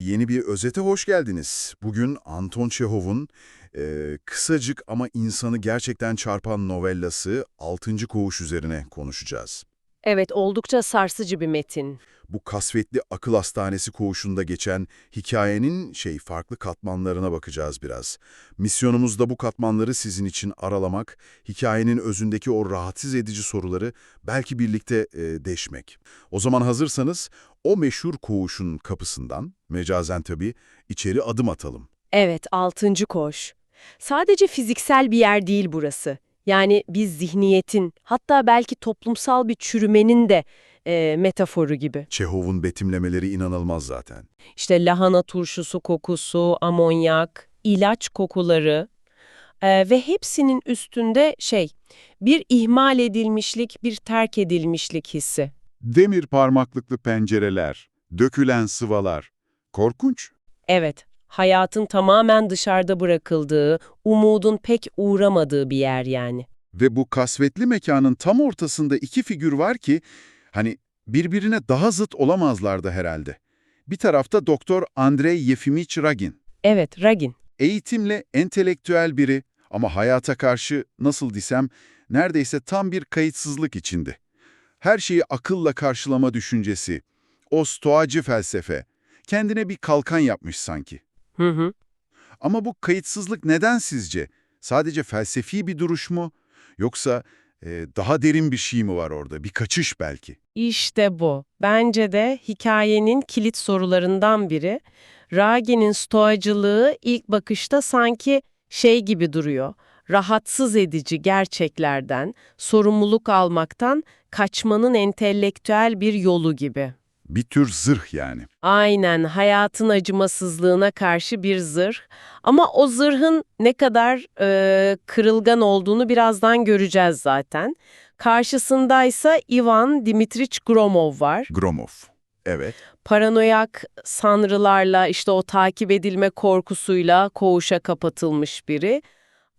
Yeni bir özete hoş geldiniz. Bugün Anton Çehov'un e, kısacık ama insanı gerçekten çarpan novellası Altıncı Koğuş üzerine konuşacağız. Evet, oldukça sarsıcı bir metin. Bu kasvetli akıl hastanesi koğuşunda geçen hikayenin şey farklı katmanlarına bakacağız biraz. Misyonumuz da bu katmanları sizin için aralamak, hikayenin özündeki o rahatsız edici soruları belki birlikte e, deşmek. O zaman hazırsanız o meşhur koğuşun kapısından, mecazen tabii, içeri adım atalım. Evet, altıncı koş. Sadece fiziksel bir yer değil burası. Yani biz zihniyetin, hatta belki toplumsal bir çürümenin de e, metaforu gibi. Çehov'un betimlemeleri inanılmaz zaten. İşte lahana turşusu kokusu, amonyak, ilaç kokuları e, ve hepsinin üstünde şey, bir ihmal edilmişlik, bir terk edilmişlik hissi. Demir parmaklıklı pencereler, dökülen sıvalar. Korkunç. Evet, hayatın tamamen dışarıda bırakıldığı, umudun pek uğramadığı bir yer yani. Ve bu kasvetli mekanın tam ortasında iki figür var ki, hani birbirine daha zıt olamazlardı herhalde. Bir tarafta Doktor Andrei Yefimich Ragin. Evet, Ragin. Eğitimle entelektüel biri ama hayata karşı nasıl desem neredeyse tam bir kayıtsızlık içinde. Her şeyi akılla karşılama düşüncesi, o stoacı felsefe, kendine bir kalkan yapmış sanki. Hı hı. Ama bu kayıtsızlık neden sizce? Sadece felsefi bir duruş mu? Yoksa e, daha derin bir şey mi var orada? Bir kaçış belki. İşte bu. Bence de hikayenin kilit sorularından biri. Ragi'nin stoacılığı ilk bakışta sanki şey gibi duruyor. Rahatsız edici gerçeklerden, sorumluluk almaktan kaçmanın entelektüel bir yolu gibi. Bir tür zırh yani. Aynen hayatın acımasızlığına karşı bir zırh. Ama o zırhın ne kadar e, kırılgan olduğunu birazdan göreceğiz zaten. Karşısındaysa Ivan Dimitrich Gromov var. Gromov. Evet. Paranoyak sanrılarla işte o takip edilme korkusuyla koğuşa kapatılmış biri.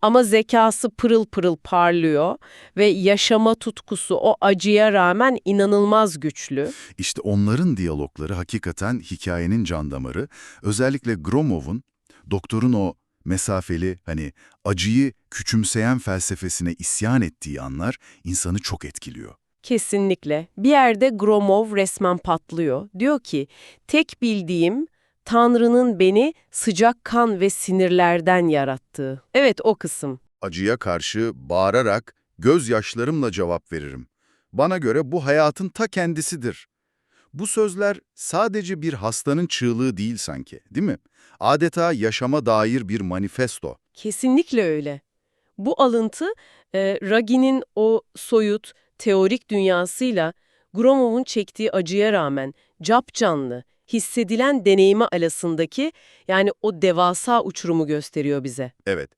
Ama zekası pırıl pırıl parlıyor ve yaşama tutkusu o acıya rağmen inanılmaz güçlü. İşte onların diyalogları hakikaten hikayenin can damarı. Özellikle Gromov'un, doktorun o mesafeli, hani acıyı küçümseyen felsefesine isyan ettiği anlar insanı çok etkiliyor. Kesinlikle. Bir yerde Gromov resmen patlıyor. Diyor ki, tek bildiğim Tanrı'nın beni sıcak kan ve sinirlerden yarattığı. Evet o kısım. Acıya karşı bağırarak, gözyaşlarımla cevap veririm. Bana göre bu hayatın ta kendisidir. Bu sözler sadece bir hastanın çığlığı değil sanki, değil mi? Adeta yaşama dair bir manifesto. Kesinlikle öyle. Bu alıntı e, Ragi'nin o soyut, teorik dünyasıyla Gromov'un çektiği acıya rağmen capcanlı, hissedilen deneyimi arasındaki yani o devasa uçurumu gösteriyor bize. Evet,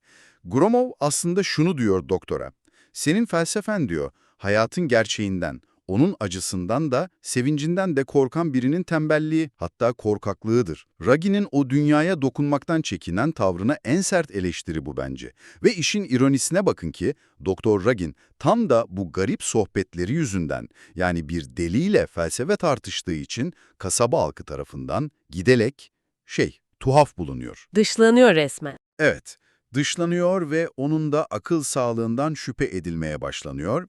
Gromov aslında şunu diyor doktora. Senin felsefen diyor, hayatın gerçeğinden, onun acısından da, sevincinden de korkan birinin tembelliği, hatta korkaklığıdır. Ragi'nin o dünyaya dokunmaktan çekinen tavrına en sert eleştiri bu bence. Ve işin ironisine bakın ki, Doktor Ragin tam da bu garip sohbetleri yüzünden, yani bir deliyle felsefe tartıştığı için kasaba halkı tarafından gidelek, şey, tuhaf bulunuyor. Dışlanıyor resmen. Evet, dışlanıyor ve onun da akıl sağlığından şüphe edilmeye başlanıyor.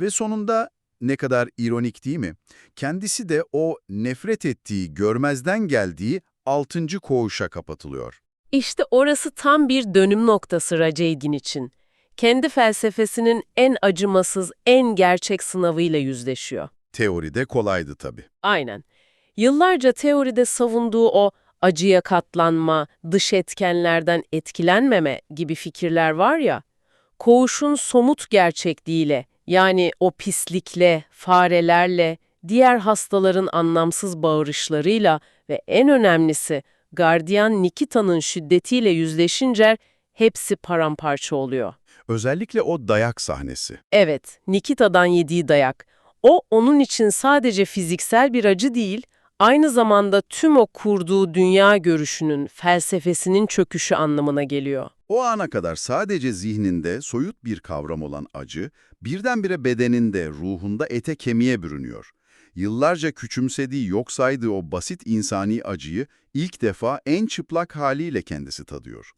Ve sonunda ne kadar ironik değil mi? Kendisi de o nefret ettiği, görmezden geldiği altıncı koğuşa kapatılıyor. İşte orası tam bir dönüm noktası Raceydin için. Kendi felsefesinin en acımasız, en gerçek sınavıyla yüzleşiyor. Teoride kolaydı tabii. Aynen. Yıllarca teoride savunduğu o acıya katlanma, dış etkenlerden etkilenmeme gibi fikirler var ya, koğuşun somut gerçekliğiyle, yani o pislikle, farelerle, diğer hastaların anlamsız bağırışlarıyla ve en önemlisi gardiyan Nikita'nın şiddetiyle yüzleşince hepsi paramparça oluyor. Özellikle o dayak sahnesi. Evet, Nikita'dan yediği dayak. O onun için sadece fiziksel bir acı değil, aynı zamanda tüm o kurduğu dünya görüşünün, felsefesinin çöküşü anlamına geliyor. O ana kadar sadece zihninde soyut bir kavram olan acı, birdenbire bedeninde, ruhunda ete kemiğe bürünüyor. Yıllarca küçümsediği, yok saydığı o basit insani acıyı ilk defa en çıplak haliyle kendisi tadıyor.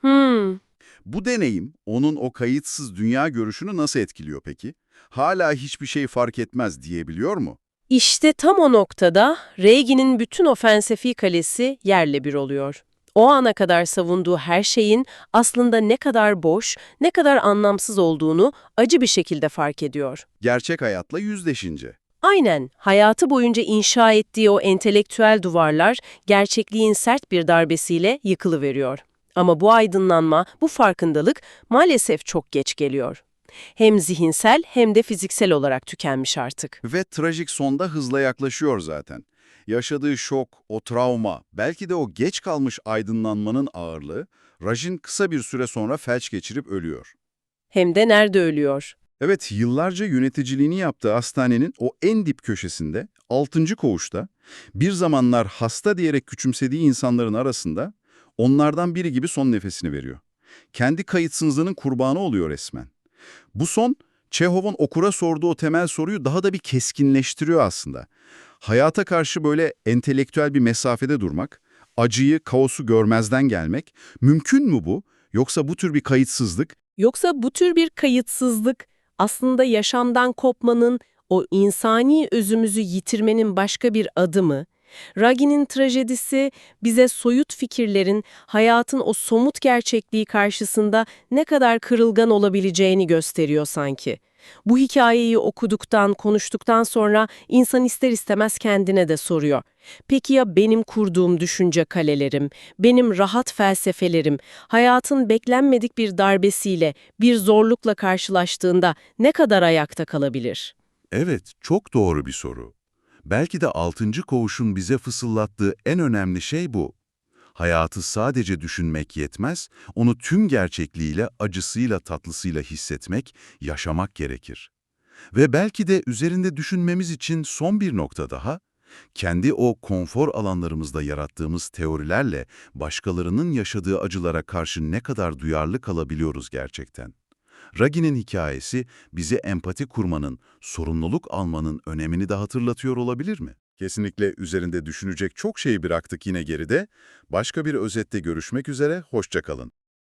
Hmm, Bu deneyim onun o kayıtsız dünya görüşünü nasıl etkiliyor peki? Hala hiçbir şey fark etmez diyebiliyor mu? İşte tam o noktada Reagan'in bütün o felsefi kalesi yerle bir oluyor. O ana kadar savunduğu her şeyin aslında ne kadar boş, ne kadar anlamsız olduğunu acı bir şekilde fark ediyor. Gerçek hayatla yüzleşince. Aynen, hayatı boyunca inşa ettiği o entelektüel duvarlar gerçekliğin sert bir darbesiyle yıkılıveriyor. Ama bu aydınlanma, bu farkındalık maalesef çok geç geliyor. Hem zihinsel hem de fiziksel olarak tükenmiş artık. Ve trajik sonda hızla yaklaşıyor zaten. Yaşadığı şok, o travma, belki de o geç kalmış aydınlanmanın ağırlığı, Rajin kısa bir süre sonra felç geçirip ölüyor. Hem de nerede ölüyor? Evet, yıllarca yöneticiliğini yaptığı hastanenin o en dip köşesinde, 6. koğuşta, bir zamanlar hasta diyerek küçümsediği insanların arasında onlardan biri gibi son nefesini veriyor. Kendi kayıtsızlığının kurbanı oluyor resmen. Bu son, Çehov'un okura sorduğu temel soruyu daha da bir keskinleştiriyor aslında. Hayata karşı böyle entelektüel bir mesafede durmak, acıyı, kaosu görmezden gelmek, mümkün mü bu? Yoksa bu tür bir kayıtsızlık Yoksa bu tür bir kayıtsızlık aslında yaşamdan kopmanın, o insani özümüzü yitirmenin başka bir adımı? Ragi'nin trajedisi bize soyut fikirlerin hayatın o somut gerçekliği karşısında ne kadar kırılgan olabileceğini gösteriyor sanki. Bu hikayeyi okuduktan, konuştuktan sonra insan ister istemez kendine de soruyor. Peki ya benim kurduğum düşünce kalelerim, benim rahat felsefelerim, hayatın beklenmedik bir darbesiyle, bir zorlukla karşılaştığında ne kadar ayakta kalabilir? Evet, çok doğru bir soru. Belki de altıncı koğuşun bize fısıldattığı en önemli şey bu. Hayatı sadece düşünmek yetmez, onu tüm gerçekliğiyle, acısıyla, tatlısıyla hissetmek, yaşamak gerekir. Ve belki de üzerinde düşünmemiz için son bir nokta daha, kendi o konfor alanlarımızda yarattığımız teorilerle başkalarının yaşadığı acılara karşı ne kadar duyarlı kalabiliyoruz gerçekten. Ragi'nin hikayesi bize empati kurmanın, sorumluluk almanın önemini de hatırlatıyor olabilir mi? Kesinlikle üzerinde düşünecek çok şey bıraktık yine geride. Başka bir özette görüşmek üzere, hoşça kalın.